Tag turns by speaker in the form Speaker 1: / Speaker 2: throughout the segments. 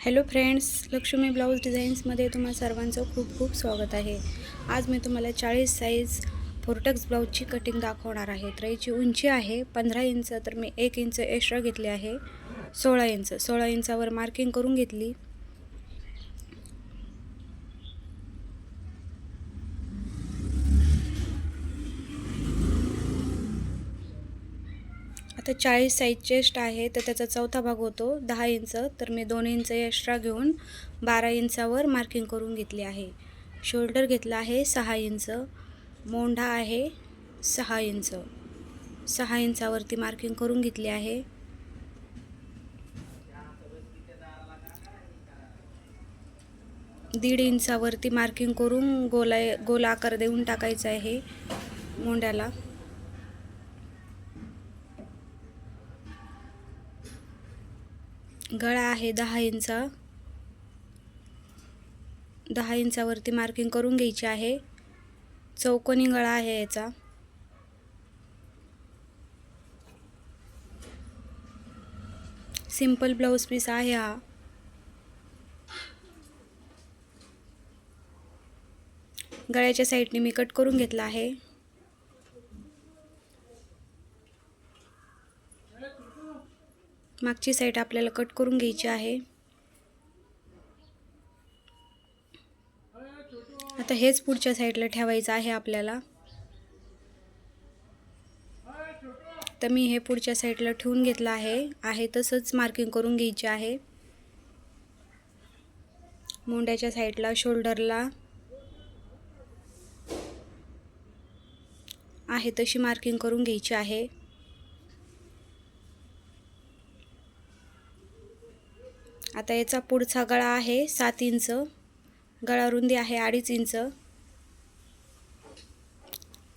Speaker 1: Hello friends Lakshmi blouse डिझाईन्समध्ये तुम्हा सर्वांचं खूप खूप स्वागत आहे. आज मी तुम्हाला चाळीस साईज फोर्टक्स ब्लाऊजची कटिंग दाखवणार आहे. तर याची उंची आहे पंधरा इंच तर मी एक इंच एक्स्ट्रा घेतले आहे सोळा इंच. सोळा इंचावर मार्किंग करून घेतली. तर चाळीस साईज चेस्ट आहे. तर त्याचा चौथा भाग होतो दहा इंच तर मी दोन इंच एक्स्ट्रा घेऊन बारा इंचावर मार्किंग करून घेतली आहे. शोल्डर घेतला आहे सहा इंच मोंढा आहे सहा इंच सहा इंचावरती मार्किंग करून घेतली आहे. दीड इंचावरती मार्किंग करून गोला गोला आकार देऊन टाकायचा आहे मोंड्याला गळा आहे दहा इंच. दहा इंचावरती मार्किंग करून घ्यायची आहे. चौकोनी गळा आहे याचा. सिंपल ब्लाऊज पीस आहे हा. गळ्याच्या साईडने मी कट करून घेतला आहे. मागची साईड आपल्याला कट करून घ्यायची आहे. आता हेच पुढच्या साईडला ठेवायचं आहे आपल्याला. तर मी हे पुढच्या साईडला ठेवून घेतलं आहे. आहे तसंच मार्किंग करून घ्यायची आहे. मोंड्याच्या साईडला शोल्डरला आहे तशी मार्किंग करून घ्यायची आहे. आता याचा पुढचा गळा आहे सात इंच. गळा रुंदी आहे अडीच इंच.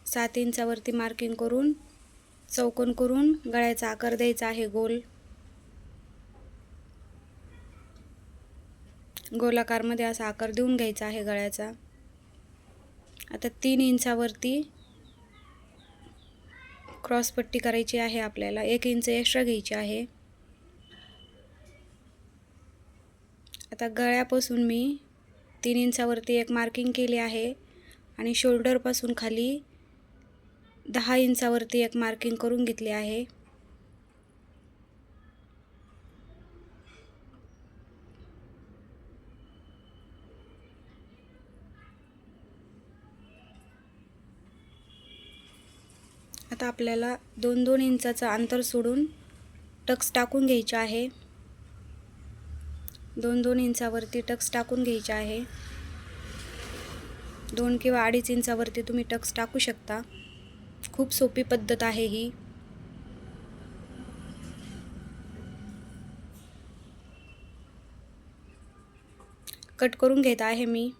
Speaker 1: सात इंचावरती मार्किंग करून चौकोन करून गळ्याचा आकार द्यायचा आहे गोल. गोलाकारमध्ये असा आकार देऊन घ्यायचा आहे गळ्याचा. आता तीन इंचावरती क्रॉसपट्टी करायची आहे आपल्याला. एक इंच एक्स्ट्रा घ्यायची आहे. आता गळ्यापासून मी तीन इंचावरती एक मार्किंग केली आहे आणि शोल्डरपासून खाली दहा इंचावरती एक मार्किंग करून घेतली आहे. आता आपल्याला दोन दोन इंचाचं अंतर सोडून टक्स टाकून घ्यायचे आहे. दोन दोन इंचावरती टक्स टाकून घ्यायचे आहे. दोन किंवा अडीच इंचावरती तुम्ही टक्स टाकू शकता. खूप सोपी पद्धत आहे ही. कट करून घेत आहे मी.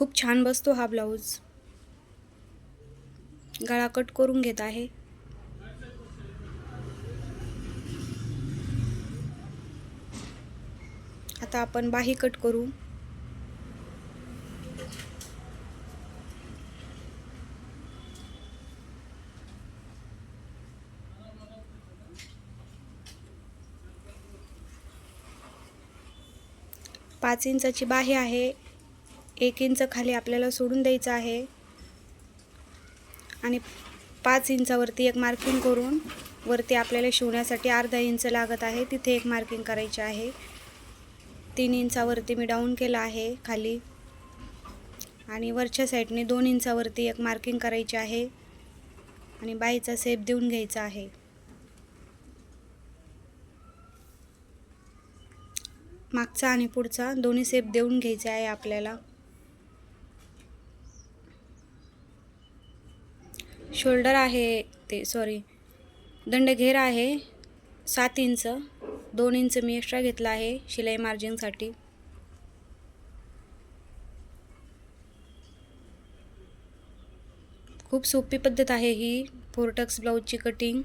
Speaker 1: खूप छान बसतो हा ब्लाऊज. गळा कट करून घेत आहे. आता आपण बाही कट करू. पाच इंचाची बाही आहे. एक इंच खाली आपल्याला सोडून द्यायचं आहे. आणि पाच इंचावरती एक मार्किंग करून वरती आपल्याला शिवण्यासाठी अर्धा इंच लागत आहे. तिथे एक मार्किंग करायची आहे. तीन इंचावरती मी डाऊन केलं आहे खाली. आणि वरच्या साईडने दोन इंचावरती एक मार्किंग करायची आहे. आणि बाईचा सेप देऊन घ्यायचा आहे. मागचा आणि पुढचा दोन्ही सेप देऊन घ्यायचा आहे आपल्याला. शोल्डर आहे ते सॉरी दंडघेर आहे सात इंच. दोन इंच मी एक्स्ट्रा घेतला आहे शिलाई मार्जिनसाठी खूप सोपी पद्धत आहे ही फोरटक्स ब्लाऊजची कटिंग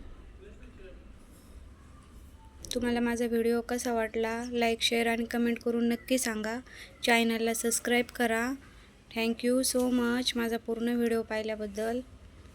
Speaker 1: तुम्हाला माझा व्हिडिओ कसा वाटला लाईक शेअर आणि कमेंट करून नक्की सांगा. चॅनलला सबस्क्राईब करा. थँक्यू सो मच माझा पूर्ण व्हिडिओ पाहिल्याबद्दल.